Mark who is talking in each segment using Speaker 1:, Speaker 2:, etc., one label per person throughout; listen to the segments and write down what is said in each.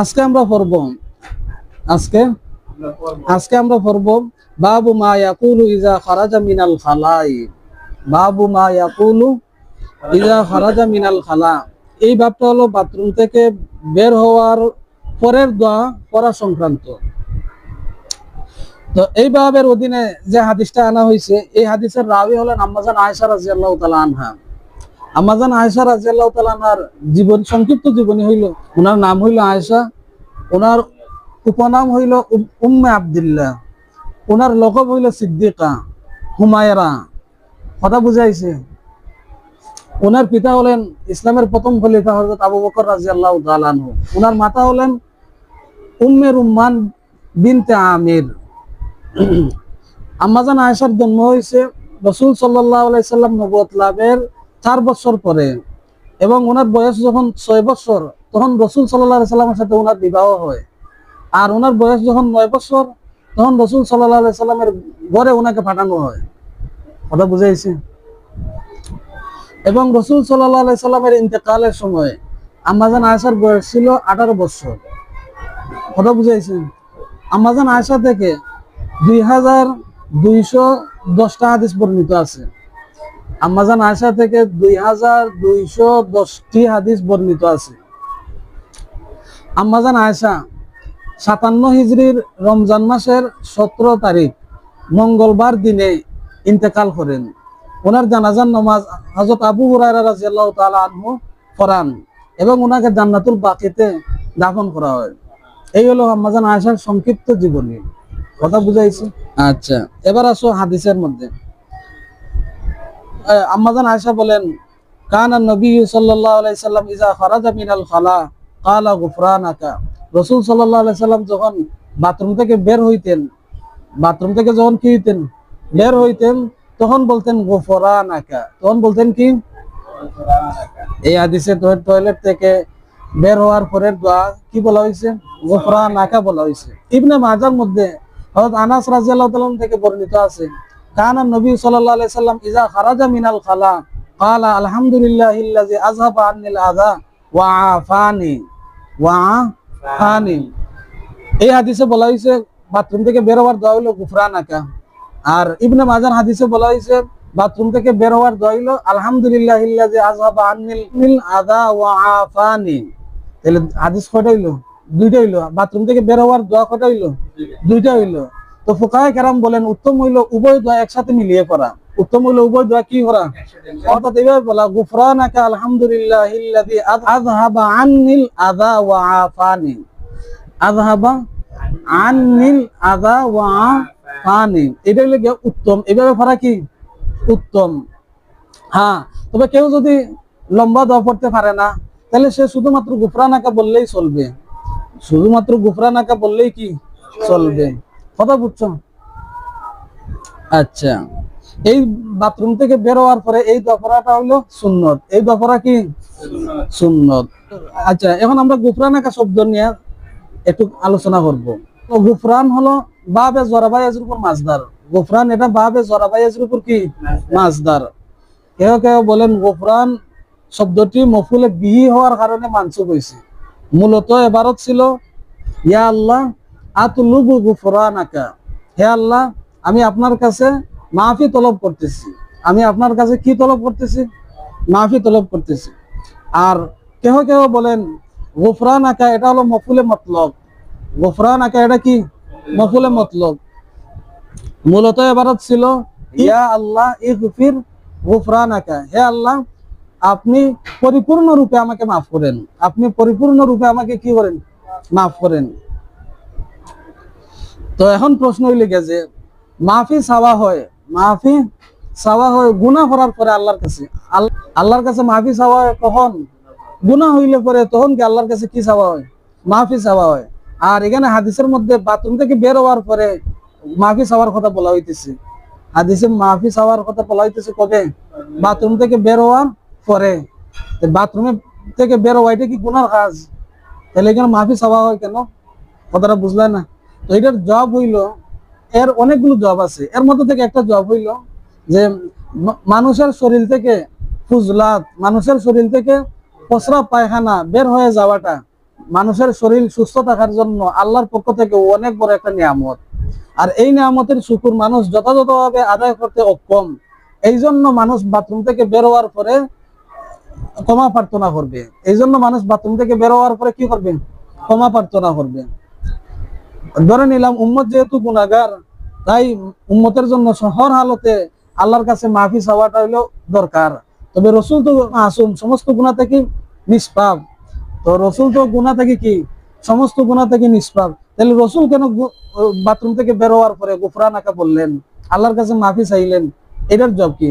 Speaker 1: আজকে আমরা পড়ব, আজকে আজকে আমরা পড়ব, বাবু মা ইয়াকুলু ইজা খারাজা মিনাল খালাই। বাবু মা ইয়াকুলু ইজা খারাজা মিনাল খালা। এই ভাবটা হলো বাথরুম থেকে বের হওয়ার পরের দোয়া পড়া সংক্রান্ত। তো এই বাবের অধীনে যে হাদিসটা আনা হয়েছে, এই হাদিসের রাবি হলেন আম্মাজান আয়েশা রাজিয়াল্লাহু তাআলা আনহা। আম্মাজান আয়েশা রাজিয়াল্লাহু তাআলা আনহার জীবন, সংক্ষিপ্ত জীবনী হইল ওনার নাম হইল আয়েশা। ওনার উপনাম হইল উম্মে আব্দুল্লাহ। ওনার লকব হইল সিদ্দিকা হুমায়রা। কথা বুঝাইছে। ওনার পিতা হলেন ইসলামের প্রথম খলিফা হযরত আবু বকর রাদিয়াল্লাহু তাআলা আনহু। ওনার মাতা হলেন উম্মে রুম্মান বিনতে আমির। আম্মাজান আয়েশার জন্ম হয়েছে রসুল সাল্লাল্লাহু আলাইসাল্লাম সাল্লাম লাভের চার বছর পরে এবং ওনার বয়স যখন ছয় বছর, তখন রসুল সাল্লাহ সাল্লামের সাথে ওনার বিবাহ হয়। আর ওনার বয়স যখন নয় বছর, তখন রসুল সাল্লাহ সাল্লামের ঘরে ওনাকে পাঠানো হয়। কথা বুঝাইছে? এবং রসুল সাল্লাহ সাল্লামের ইন্তেকালের সময় আম্মাজান আয়েশার বয়স ছিল আঠারো বছর। কথা বুঝাইছে? আম্মাজান আয়সা থেকে দুই হাজার দুইশো দশটা হাদিস বর্ণিত আছে। আম্মাজান আয়েশা থেকে দুই হাজার দুইশো দশটি হাদিস বর্ণিত আছে। আম্মাজান আয়েশা সাতান্ন হিজড়ির রমজান মাসের সতেরো তারিখ মঙ্গলবার দিনে ইন্তেকাল করেন। ওনার জানাজান নমাজ হজরত আবু হুরায়রা রাদিয়াল্লাহু তাআলা আনহু পড়ান এবং ওনাকে জান্নাতুল বাকিতে দাফন করা হয়। এই হলো আম্মাজান আয়েশার সংক্ষিপ্ত জীবনী। কথা বুঝাইছি? আচ্ছা। এবার আসো হাদিসের মধ্যে। আম্মাজান আয়েশা বলেন, কানা নবী সাল্লাল্লাহু আলাইহি সাল্লাম ইজা খারাজা মিনাল খালা কালা গুফরানাকা। রাসূল সাল্লাল্লাহু আলাইহি সাল্লাম যখন বাথরুম থেকে বের হইতেন, বাথরুম থেকে যখন কি হইতেন, বের হইতেন, তখন বলতেন গুফরানাকা। তখন বলতেন কি? এই হাদিসে টয়লেট থেকে বের হওয়ার পরে কি বলা হয়েছে গুফরানাকা বলা হয়েছে ইবনে মাজার মধ্যে হযরত আনাস রাদিয়াল্লাহু থেকে বর্ণিত আছে কানা নবী আলাইহি সাল্লাম ইজা খারাজা মিনাল খালা, ক্বালা আলহামদুলিল্লাহিল্লাযী আযহাবা আন্নিল আযা ওয়া আফানি ওয়া আফানি। এই হাদিসে বলা হয়েছে বাথরুম থেকে বের হওয়ার দোয়া হলো গুফরানাকা আর ইবনে মাজার হাদিসে বলা হয়েছে বাথরুম থেকে বের হওয়ার দোয়া হলো আলহামদুলিল্লাহিল্লাযী আযহাবা আন্নিল মিল আযা ওয়া আফানি। তাহলে হাদিস কয়টা হইল? দুইটা হইল। বাথরুম থেকে বের হওয়ার দোয়া হইল? দুইটা হইল। তো ফুকাহে কেরাম বলেন, উত্তম হইল উভয় দোয়া একসাথে মিলিয়ে করা উত্তম হইল উভয় দোয়া কি করা অর্থাৎ এইভাবে বলা, গুফরানাকা আলহামদুলিল্লাহিল্লাযী আযহাবা আন্নিল আযা ওয়া আফানি। আযহাবা আন্নিল আযা ওয়া আফানি। এটা হইল উত্তম। এইভাবে পড়া কি? উত্তম। হ্যাঁ তবে কেউ যদি লম্বা দোয়া পড়তে পারে না, তাহলে সে শুধুমাত্র গুফরানাকা বললেই চলবে। শুধুমাত্র গুফরানাকা বললেই কি? চলবে। কথা বুঝছ? আচ্ছা। এই বাথরুম থেকে বের হওয়ার পরে এই দফরাটা হলো সুন্নত। এই দফরা কি? সুন্নত। আচ্ছা এখন আমরা গুফরানাকা শব্দ নিয়ে একটু আলোচনা করব। গুফরান হলো বাবে জরাবাই এর উপর মাছদার। গুফরান এটা বাবে জরাবাই এর উপর কি? মাছদার। কেউ কেউ বলেন, গুফরান শব্দটি মফুলে বিহি হওয়ার কারণে মানসুব হয়েছে মূলত এবারত ছিল, ইয়া আল্লাহ হে আল্লাহ, আমি আপনার কাছে মাফি তলব করতেছি। আমি আপনার কাছে কি তলব করতেছি? মাফি তলব করতেছি। আর কেহ কেহ বলেন গুফরান আঁকা এটা হলো মফুলে মতলব। গুফরান আঁকা এটা কি? মফুলে মতলব। মূলত এবারত ছিল, ইয়া আল্লাহ, ইগফির গুফরান আঁকা হে আল্লাহ, আপনি পরিপূর্ণ রূপে আমাকে মাফ করেন। আপনি পরিপূর্ণ রূপে আমাকে কি করেন? মাফ করেন। তো এখন প্রশ্ন হইলে গেছে মাফি চাওয়া হয় মাফি চাওয়া হয় গুনাহ করার পরে আল্লাহর কাছে। আল- আল্লাহর কাছে মাফি চাওয়া হয় কখন? গুনাহ হইলে পরে তখন কি আল্লাহর কাছে কি চাওয়া হয়? মাফি চাওয়া হয়। আর এখানে হাদিসের মধ্যে বাথরুম থেকে বের হওয়ার পরে মাফি চাওয়ার কথা বলা হইতেছে। হাদিসে মাফি চাওয়ার কথা বলা হইতেছে কবে? বাথরুম থেকে বের হওয়ার পরে। বাথরুমে থেকে বের হওয়া এটা কি গুনার কাজ? তাহলে এখানে মাফি চাওয়া হয় কেন? কথাটা বুঝলে না? তো এটার জব হইল, এর অনেকগুলো জব আছে। এর মধ্যে থেকে একটা জব হইল যে মানুষের শরীর থেকে ফুজলাত, মানুষের শরীর থেকে প্রস্রাব পায়খানা বের হয়ে যাওয়াটা মানুষের শরীর সুস্থ থাকার জন্য আল্লাহর পক্ষ থেকে অনেক বড় একটা নিয়ামত। আর এই নিয়ামতের শুকুর মানুষ যথাযথভাবে আদায় করতে অক্ষম। এই জন্য মানুষ বাথরুম থেকে বের হওয়ার পরে ক্ষমা প্রার্থনা করবে। এই জন্য মানুষ বাথরুম থেকে বের হওয়ার পরে কি করবে? ক্ষমা প্রার্থনা করবে। ধরে নিলাম, উম্মত যেহেতু গুণাগার তাই উম্মতের জন্য হর হালতে আল্লাহর কাছে মাফি চাওয়াটা হইল দরকার। তবে রসুল তো আসুন সমস্ত গুণা থেকে নিষ্পাপ। তো রসুল তো গুণা থেকে কি? সমস্ত গুণা থেকে নিষ্পাপ। তাহলে রসুল কেন বাথরুম থেকে বের হওয়ার পরে গুফরানাকা বললেন? আল্লাহর কাছে মাফি চাইলেন। এটার জব কি?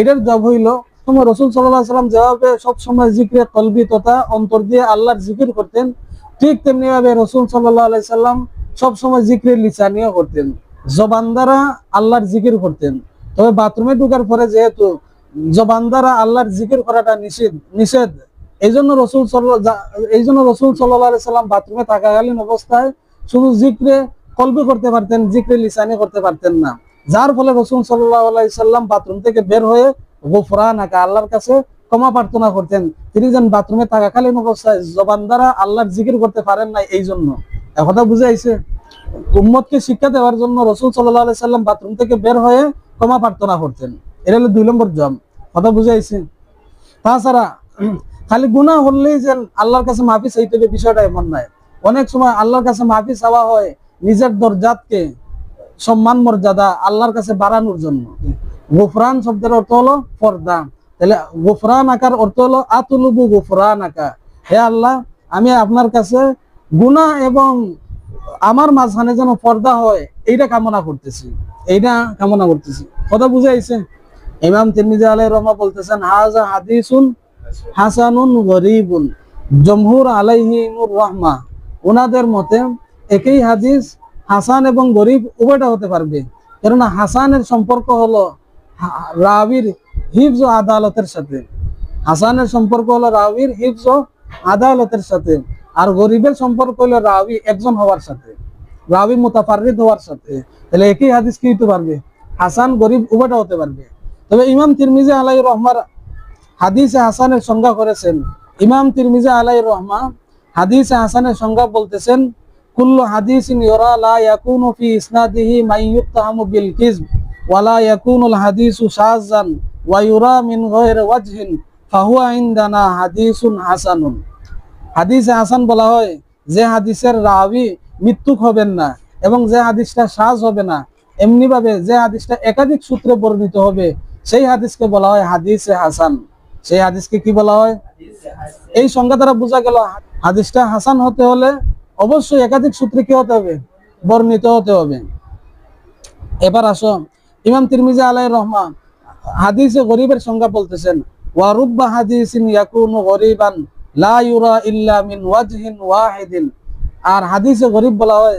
Speaker 1: এটার জব হইল তোমার রসুল সাল্লাহ সাল্লাম যেভাবে সবসময় জিক্রে কলবি তথা অন্তর দিয়ে আল্লাহর জিকির করতেন, ঠিক তেমনি ভাবে রসুল সাল্লাহ আলাইসাল্লাম সবসময় জিক্রে লিসানিও করতেন। জবান দ্বারা আল্লাহর জিকির করতেন। তবে বাথরুমে ঢুকার পরে যেহেতু জবান দ্বারা আল্লাহর জিকির করাটা নিষেধ নিষেধ এই জন্য রসুল এই জন্য রসুল সাল্লাম বাথরুমে থাকাকালীন অবস্থায় শুধু জিক্রে কল্পে করতে পারতেন, জিক্রে লিসানি করতে পারতেন না। যার ফলে রসুল সাল্লাহ সাল্লাম বাথরুম থেকে বের হয়ে গোফরান আঁকা আল্লাহর কাছে ক্ষমা প্রার্থনা করতেন। তিনি যেন বাথরুমে থাকাকালীন অবস্থায় জবান দ্বারা আল্লাহর জিকির করতে পারেন না এই জন্য কথা বুঝে আইছে উম্মতকে শিক্ষা দেওয়ার জন্য রসুল সাল্লাহ সাল্লাম বাথরুম থেকে বের হয়ে ক্ষমা প্রার্থনা করতেন। এটা হলো দুই নম্বর জম। কথা বুঝে আইছে তাছাড়া খালি গুণা হলেই যেন আল্লাহর কাছে মাফি চাইতে হবে বিষয়টা এমন নয়। অনেক সময় আল্লাহর কাছে মাফি চাওয়া হয় নিজের দরজাতকে সম্মান মর্যাদা আল্লাহর কাছে বাড়ানোর জন্য। গোফরান শব্দের অর্থ হলো পর্দা। তাহলে গোফরান আকার অর্থ হলো আতুলুবু গোফরান আকা। হে আল্লাহ, আমি আপনার কাছে গুণা এবং আমার মাঝখানে যেন পর্দা হয়, এইটা কামনা করতেছি। এইটা কামনা করতেছি। কথা বুঝে আইছে ইমাম তিরমিজি আলাই রহমা বলতেছেন, হাজা হাদিসুন হাসানুন গরিবুন, জমহুর আলাইহিমুর রহমা। ওনাদের মতে একই হাদিস হাসান এবং গরিব উভয়টা হতে পারবে। কেননা হাসানের সম্পর্ক হলো রাবির হিফজ আদালতের সাথে। হাসানের সম্পর্ক হলো রাবির হিফজ আদালতের সাথে। আর গরিবের সম্পর্ক হলো রাবি একজন হওয়ার সাথে, রাবি মুতাফারিদ হওয়ার সাথে। তাহলে একই হাদিস কি হতে পারবে? হাসান গরিব উভয়টা হতে পারবে। তবে ইমাম তিরমিজি আলাই রহমার হাদিসে হাসানের সংজ্ঞা করেছেন, ইমাম তিরমিজি আলাই রহমা হাদিসে হাসানের সংজ্ঞা বলতেছেন, কুল্লু ফি ইসনাদিহি বিল কিযব ইয়াকুনুল হাদিসু ওয়া ইউরা মিন গায়রি ওয়াজহিন, ফাহুয়া ইনদানা হাদিসুন হাসানুন। হাদিসে হাসান বলা হয়, যে হাদিসের রাবি মৃত্যুক হবেন না এবং যে হাদিসটা সাজ হবে না এমনি ভাবে যে হাদিসটা একাধিক সূত্রে বর্ণিত হবে, সেই হাদিসকে বলা হয় হাদিসে হাসান। সেই হাদিসকে কি বলা হয়? এই সংজ্ঞা দ্বারা বোঝা গেল, হাদিসটা হাসান হতে হলে অবশ্যই একাধিক সূত্রে কি হতে হবে? বর্ণিত হতে হবে। এবার আসো, ইমাম তিরমিজি আলাই রহমান হাদিসে গরিবের সংজ্ঞা বলতেছেন ওয়ারুব্বা হাদিসিন ইয়াকুনু গরিবান লা ইউরা ইল্লা মিন আর হাদিসে গরিব বলা হয়,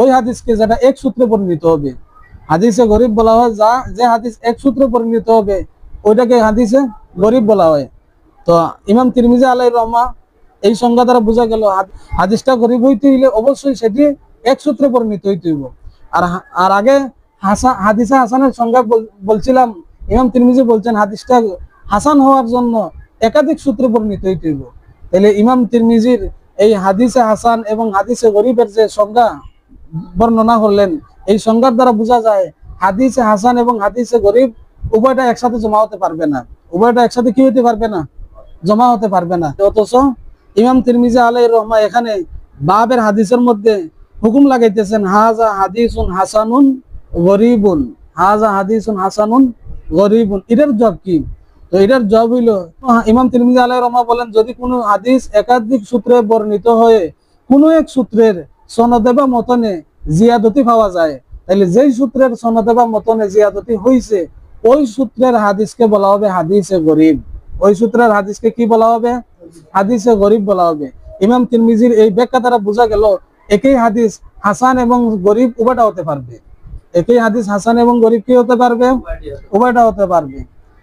Speaker 1: ওই হাদিসকে যেটা এক সূত্রে পরিণত হবে। হাদিসে গরিব বলা হয়, যা, যে হাদিস এক সূত্রে পরিণত হবে, ওইটাকে হাদিসে গরিব বলা হয়। তো ইমাম তিরমিজি আলাই রহমা এই সংজ্ঞা দ্বারা বোঝা গেল হাদিসটা গরিব হইতে হইলে অবশ্যই সেটি এক সূত্রে পরিণত হইতে হইব। আর আর আগে হাসা, হাদিসা হাসানের সংজ্ঞা বলছিলাম, ইমাম তিরমিজি বলছেন হাদিসটা হাসান হওয়ার জন্য একাধিক সূত্রে পরিণত হইতে হইব। তাহলে ইমাম তিরমিজির এই হাদিসে হাসান এবং হাদিসে গরিবের যে সংজ্ঞা বর্ণনা করলেন, এই সংজ্ঞার দ্বারা বোঝা যায় হাদিসে হাসান এবং হাদিসে গরিব উভয়টা একসাথে জমা হতে পারবে না। উভয়টা একসাথে কি হতে পারবে না? জমা হতে পারবে না। অথচ ইমাম তিরমিজি আলাই রহমা এখানে বাবের হাদিসের মধ্যে হুকুম লাগাইতেছেন হাজা হাদিসুন হাসানুন গরিবুন। হাজা হাদিসুন হাসানুন গরিবুন। এটার জব কি? তো এটার জব হইল ইমাম তিরমিজি আলাই রহমা বলেন, যদি কোনো হাদিস একাধিক সূত্রে বর্ণিত হয়ে কোনো এক সূত্রের সনদে বা মতনে জিয়াদতি পাওয়া যায় তাহলে যেই সূত্রের সনদে বা মতনে জিয়াদতি হইছে, ওই সূত্রের হাদিসকে বলা হবে হাদিসে গরিব। ওই সূত্রের হাদিসকে কি বলা হবে? হাদিসে গরিব বলা হবে। ইমাম তিরমিজির এই ব্যাখ্যা দ্বারা বোঝা গেল, একই হাদিস হাসান এবং গরিব উভয়টা হতে পারবে। একই হাদিস হাসান এবং গরিব কি হতে পারবে? উভয়টা হতে পারবে।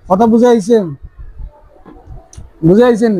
Speaker 1: কথা বুঝাইছেন? বুঝাইছেন